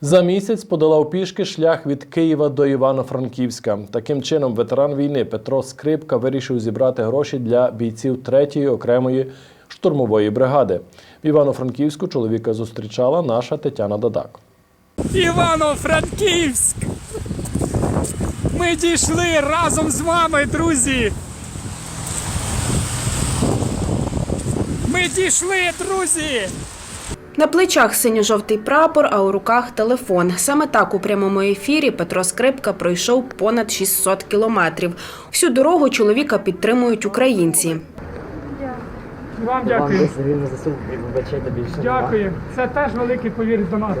За місяць подолав пішки шлях від Києва до Івано-Франківська. Таким чином, ветеран війни Петро Скрипка вирішив зібрати гроші для бійців 3-ї окремої штурмової бригади. В Івано-Франківську чоловіка зустрічала наша Тетяна Дадак. Івано-Франківськ! Ми дійшли разом з вами, друзі! Ми дійшли, друзі! На плечах синьо-жовтий прапор, а у руках телефон. Саме так у прямому ефірі Петро Скрипка пройшов понад 600 кілометрів. Всю дорогу чоловіка підтримують українці. Вам дякую. виснові і вибачайте більше. Дякую. Це теж великий повір до нас.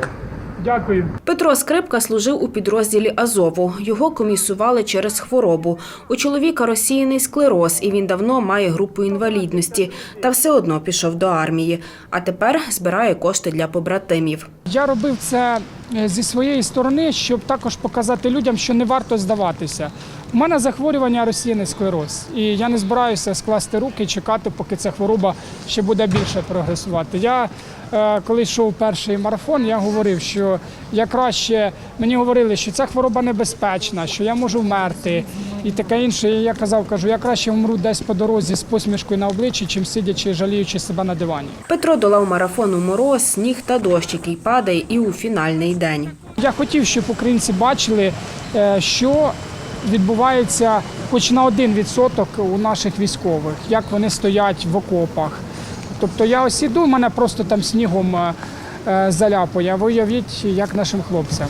Дякую. Петро Скрипка служив у підрозділі Азову. Його комісували через хворобу. У чоловіка розсіяний склероз, і він давно має групу інвалідності. Та все одно пішов до армії. А тепер збирає кошти для побратимів. Я робив це е, зі своєї сторони, щоб також показати людям, що не варто здаватися. У мене захворювання розсіяний склероз, і я не збираюся скласти руки і чекати, поки ця хвороба ще буде більше прогресувати. Я е, коли йшов перший марафон, я говорив, що я краще мені говорили, що ця хвороба небезпечна, що я можу вмерти і таке інше. І я казав, кажу, я краще вмру десь по дорозі з посмішкою на обличчі, чим сидячи, жаліючи себе на дивані. Петро долав марафон у мороз, сніг та дощ, який падає і у фінальний день. Я хотів, щоб українці бачили, е, що відбувається хоч на один відсоток у наших військових, як вони стоять в окопах. Тобто я ось іду, мене просто там снігом е, е, заляпує, а ви уявіть, як нашим хлопцям.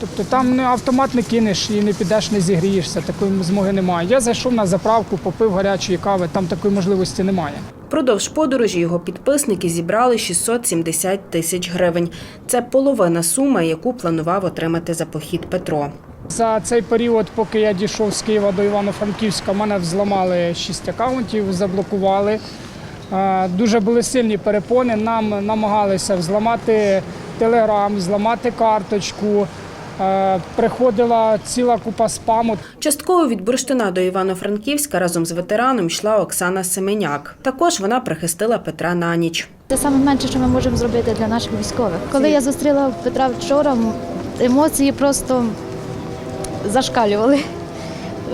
Тобто там не автомат не кинеш і не підеш, не зігрієшся, такої змоги немає. Я зайшов на заправку, попив гарячої кави, там такої можливості немає. Продовж подорожі його підписники зібрали 670 тисяч гривень. Це половина суми, яку планував отримати за похід Петро. За цей період, поки я дійшов з Києва до Івано-Франківська, мене взламали шість акаунтів, заблокували. Дуже були сильні перепони. Нам намагалися взламати телеграм, зламати карточку. Е, Приходила ціла купа спаму. Частково від Бурштина до Івано-Франківська разом з ветераном йшла Оксана Семеняк. Також вона прихистила Петра на ніч. Це саме менше, що ми можемо зробити для наших військових. Коли я зустріла Петра вчора, емоції просто зашкалювали.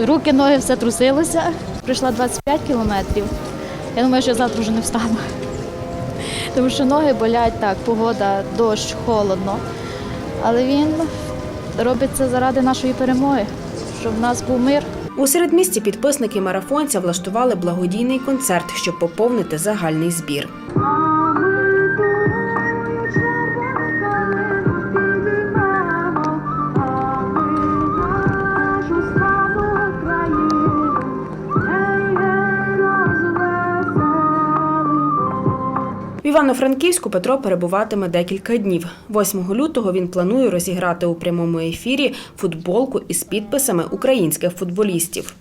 Руки, ноги, все трусилося. Пройшла 25 кілометрів. Я думаю, що я завтра вже не встану. Тому що ноги болять так, погода, дощ, холодно. Але він робить це заради нашої перемоги, щоб в нас був мир. У середмісті підписники марафонця влаштували благодійний концерт, щоб поповнити загальний збір. В Івано-Франківську Петро перебуватиме декілька днів. 8 лютого він планує розіграти у прямому ефірі футболку із підписами українських футболістів.